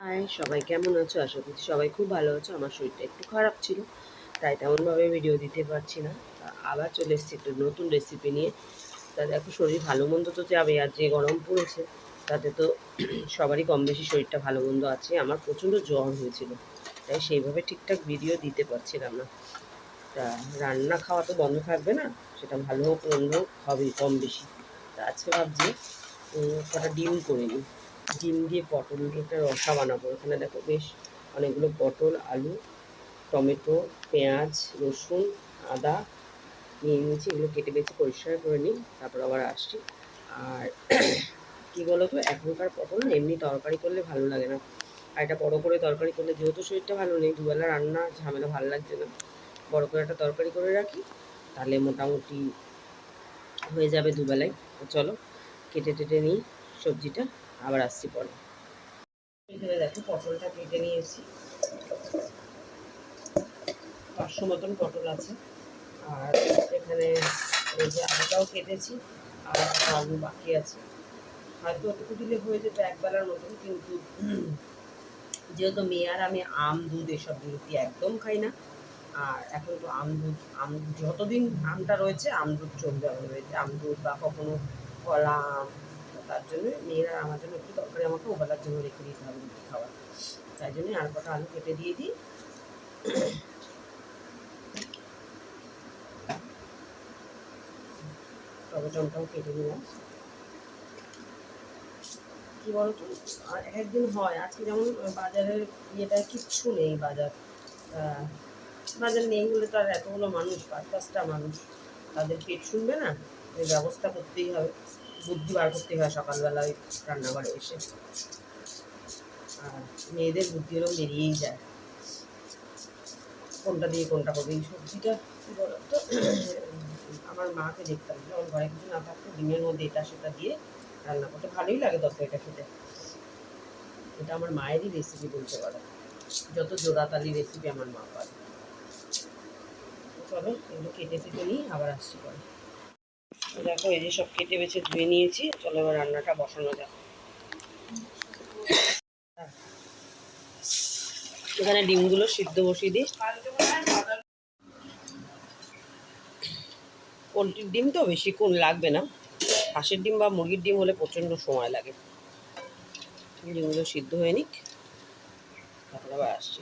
High সবাই কেমন আছো? আশা করছি সবাই খুব ভালো আছো। আমার শরীরটা একটু খারাপ ছিল, তাই তেমনভাবে ভিডিও দিতে পারছি না। আবার চলে এসেছি একটু নতুন রেসিপি নিয়ে। তা দেখো, শরীর ভালো মন্দ তো যাবে আর যে গরম পড়েছে, তাতে তো সবারই কম বেশি শরীরটা ভালো মন্দ আছে। আমার প্রচণ্ড জ্বর হয়েছিল, তাই সেইভাবে ঠিকঠাক ভিডিও দিতে পারছিলাম না। তা রান্না খাওয়া তো বন্ধ থাকবে না, সেটা ভালো হোক মন্দ হোক হবেই কম বেশি। তা আজকে ভাবছি কটা ডিম করে নিই। ডিম দিয়ে পটল একটা রসা বানাবো। এখানে দেখো বেশ অনেকগুলো পটল, আলু, টমেটো, পেঁয়াজ, রসুন, আদা নিয়ে নিয়েছি এগুলো কেটে বেছে পরিষ্কার করে নিই, তারপর আবার আসছি। আর কী বলো তো এখনকার পটল না এমনি তরকারি করলে ভালো লাগে না। আর এটা বড়ো করে তরকারি করলে যেহেতু শরীরটা ভালো নেই, দুবেলা রান্না ঝামেলা ভালো লাগছে না। বড়ো করে একটা তরকারি করে রাখি, তাহলে মোটামুটি হয়ে যাবে দুবেলায়। চলো, কেটে টেটে নিই সবজিটা। আবার আসছি পরে। দেখো পটলটা কেটে নিয়েছি। পাঁচশো মতন পটল আছে। আর এখানে এই যে কেটেছি আর আলু বাকি আছে। হয়তো ওটুকু দিলে হয়ে যেত একবেলার মতন, কিন্তু যেহেতু মেয়ে আর আমি আম, দুধ এসব জিনিসটি একদম খাই না, আর এখন তো আম, দুধ, আম যতদিন আমটা রয়েছে, আম দুধ চলবে আমার রয়েছে আম দুধ বা কখনো কলা আম তার জন্য মেয়েরা আমার জন্য একটু তরকারি আমাকে ওবেলার জন্য রেখে দিতে হবে রুটি তাই জন্য আর কটা আলু কেটে দিয়ে দিই। টমেটোটাও কেটে নিলাম। কি বলতো? আর একদিন হয়, আজকে যেমন বাজারের ইয়েটা কিচ্ছু নেই বাজার। বাজার নেই বলে তো আর এতগুলো মানুষ, পাঁচ পাঁচটা মানুষ। তাদের পেট শুনবে না ব্যবস্থা করতেই হবে। বুদ্ধি বার করতে হয় সকালবেলা ওই রান্নাঘরে এসে। আর মেয়েদের বুদ্ধি এরকম বেরিয়েই যায়। কোনটা দিয়ে কোনটা করবে এই সবজিটা বলতো? আমার মাকে দেখতাম যখন ঘরে কিছু না থাকতো, ডিমের মধ্যে এটা সেটা দিয়ে রান্না করতে। ভালোই লাগে তরকারিটা খেতে। এটা আমার মায়েরই রেসিপি বলতে পারো। যত জোড়াতালি রেসিপি আমার মা পারে চলো, এগুলো কেটে কেটে নিই আবার আসছি পরে। দেখো, এই যে সব কেটে বেছে ধুয়ে নিয়েছি। চলো এবার রান্নাটা বসানো যাক। এখানে ডিমগুলো সিদ্ধ বসিয়ে দিই। পোলট্রির ডিম তো বেশিক্ষণ লাগবে না। হাঁসের ডিম বা মুরগির ডিম হলে প্রচণ্ড সময় লাগে। ডিমগুলো সিদ্ধ হয়ে নিক। তারপর আবার আসছি।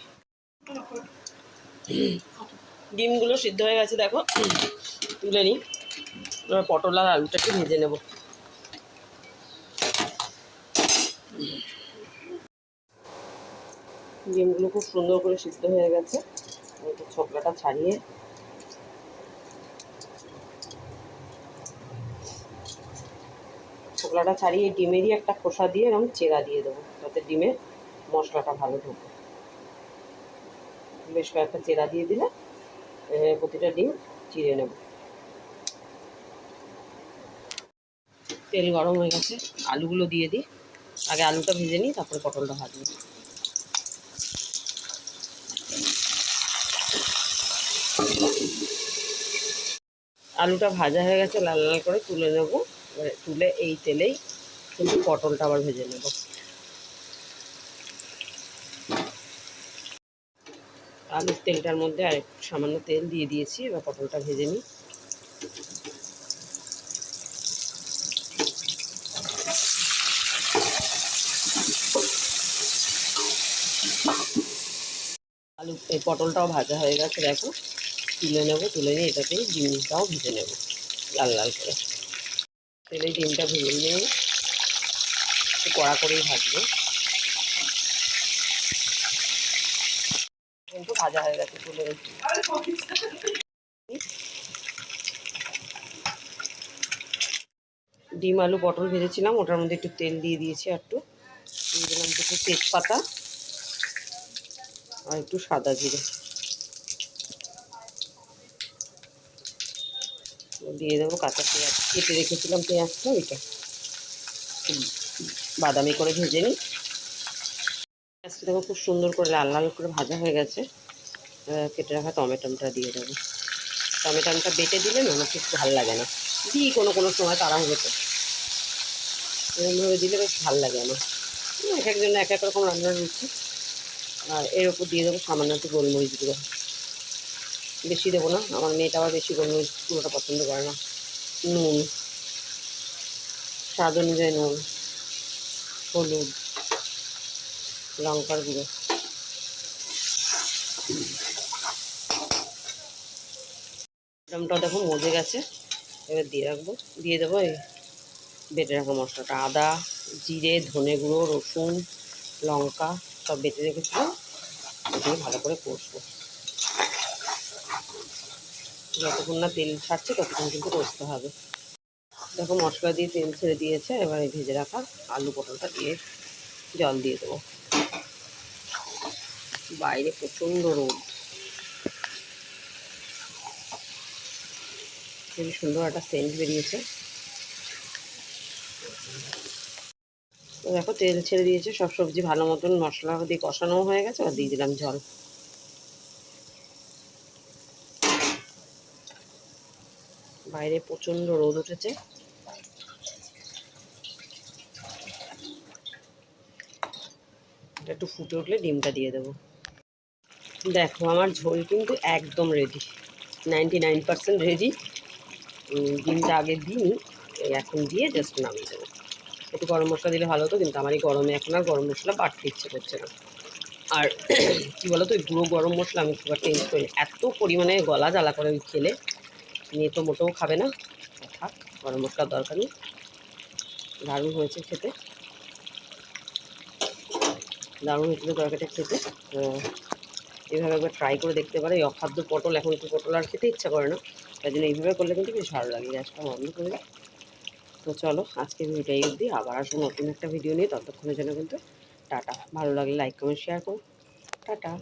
ডিমগুলো সিদ্ধ হয়ে গেছে, দেখো। তুলে নিই। পটল আর আলুটাকে ভেজে নেব। ডিমগুলো খুব সুন্দর করে সিদ্ধ হয়ে গেছে। ছোকলাটা ছাড়িয়ে ছোকলাটা ছাড়িয়ে ডিমেরই একটা খোসা দিয়ে এরকম চেরা দিয়ে দেবো, যাতে ডিমের মশলাটা ভালো ঢুকে। বেশ কয়েকটা চেরা দিয়ে দিলে প্রতিটা ডিম চিড়ে নেব। তেল গরম হয়ে গেছে। আলুগুলো দিয়ে দিই। আগে আলুটা ভেজে নিই, তারপরে পটলটা ভাজবো। আলুটা ভাজা হয়ে গেছে, লাল লাল করে তুলে নেব। তুলে এই তেলেই কিন্তু পটলটা আবার ভেজে নেব। আলুর তেলটার মধ্যে আর সামান্য তেল দিয়ে দিয়েছি, এবার পটলটা ভেজে নিই আলু এই পটলটাও ভাজা হয়ে গেছে, দেখো। তুলে নেব, তুলে নিয়ে এটাতে ডিমটাও ভেজে নেব, লাল লাল করে। তেলে ডিমটা ভেজে নিয়ে একটু কড়া করেই ভাজবো। কিন্তু ভাজা হয়ে গেছে, তুলে ডিম, আলু, পটল ভেজেছিলাম, ওটার মধ্যে একটু তেল দিয়ে দিয়েছি একটু। দিয়ে দিলাম দুটো তেজপাতা। আর একটু সাদা জিরে। দিয়ে দেবো কাঁচা পেঁয়াজ। কেটে রেখেছিলাম পেঁয়াজটা, ওইটা। বাদামি করে ভেজে নিই। পেঁয়াজটা দেখো খুব সুন্দর করে লাল লাল করে ভাজা হয়ে গেছে। কেটে রাখা টমেটোটা দিয়ে দেবো। টমেটোটা বেটে দিলে না, আমার ঠিক ভালো লাগে না। দিই কোনো কোনো সময় তারা হতো এরকমভাবে দিলে বেশ ভালো লাগে আমার। এক একজন এক এক রকম রান্নার রুচি। আর এর ওপর দিয়ে দেবো সামান্য একটু গোলমরিচ গুঁড়ো বেশি দেবো না, আমার মেয়েটা আবার বেশি গোলমরিচ গুঁড়োটা পছন্দ করে না। নুন, স্বাদ অনুযায়ী নুন, হলুদ, লঙ্কার গুঁড়ো। বাদামটা দেখো মজে গেছে, এবার দিয়ে রাখব। দিয়ে দেবো এই বেটে রাখা মশলাটা, আদা, জিরে, ধনে গুঁড়ো, রসুন, লঙ্কা সব বেটে রেখেছিলাম। দিয়ে ভালো করে কষবো। যতক্ষণ না তেল ছাড়ছে, ততক্ষণ কিন্তু কষতে হবে। দেখো মশলা দিয়ে তেল ছেড়ে দিয়েছে, এবার এই ভেজে রাখা আলু পটলটা দিয়ে জল দিয়ে দেবো। বাইরে প্রচণ্ড রোদ। খুবই সুন্দর একটা সেন্ট বেরিয়েছে। তো দেখো, তেল ছেড়ে দিয়েছে, সব সবজি ভালো মতন মশলা দিয়ে কষানোও হয়ে গেছে, আর দিয়ে দিলাম জল। বাইরে প্রচণ্ড রোদ উঠেছে। একটু ফুটে উঠলে ডিমটা দিয়ে দেবো। দেখো, আমার ঝোল কিন্তু একদম ready ninety nine percent ready ডিমটা আগে দিই এখন দিয়ে জাস্ট নামিয়ে দেবো। একটু গরম মশলা দিলে ভালো হতো, কিন্তু আমার এই গরমে এখন আর গরম মশলা বাড়তে ইচ্ছে করছে না। আর কী বলো তো গুঁড়ো গরম মশলা আমি খুব একটা ইউজ করি। এত পরিমাণে গলা জ্বালা করে ওই খেলে নিয়ে তো মোটেও খাবে না। থাক গরম মশলার দরকার নেই। দারুণ হয়েছে খেতে। দারুণ হয়েছিল তরকারিটা খেতে। এইভাবে একবার ট্রাই করে দেখতে পারে। এই অখাদ্য পটল, এখন একটু পটল আর খেতে ইচ্ছা করে না। তাই জন্য এইভাবে করলে কিন্তু বেশ ভালো লাগে। গ্যাসটা বন্ধ করে। তো চলো আজকে ভিডিওটা এই অবধি। আবার আসব নতুন একটা ভিডিও নিয়ে। ততক্ষণের জন্য কিন্তু টাটা। ভালো লাগলে লাইক কমেন্ট শেয়ার করো। টাটা।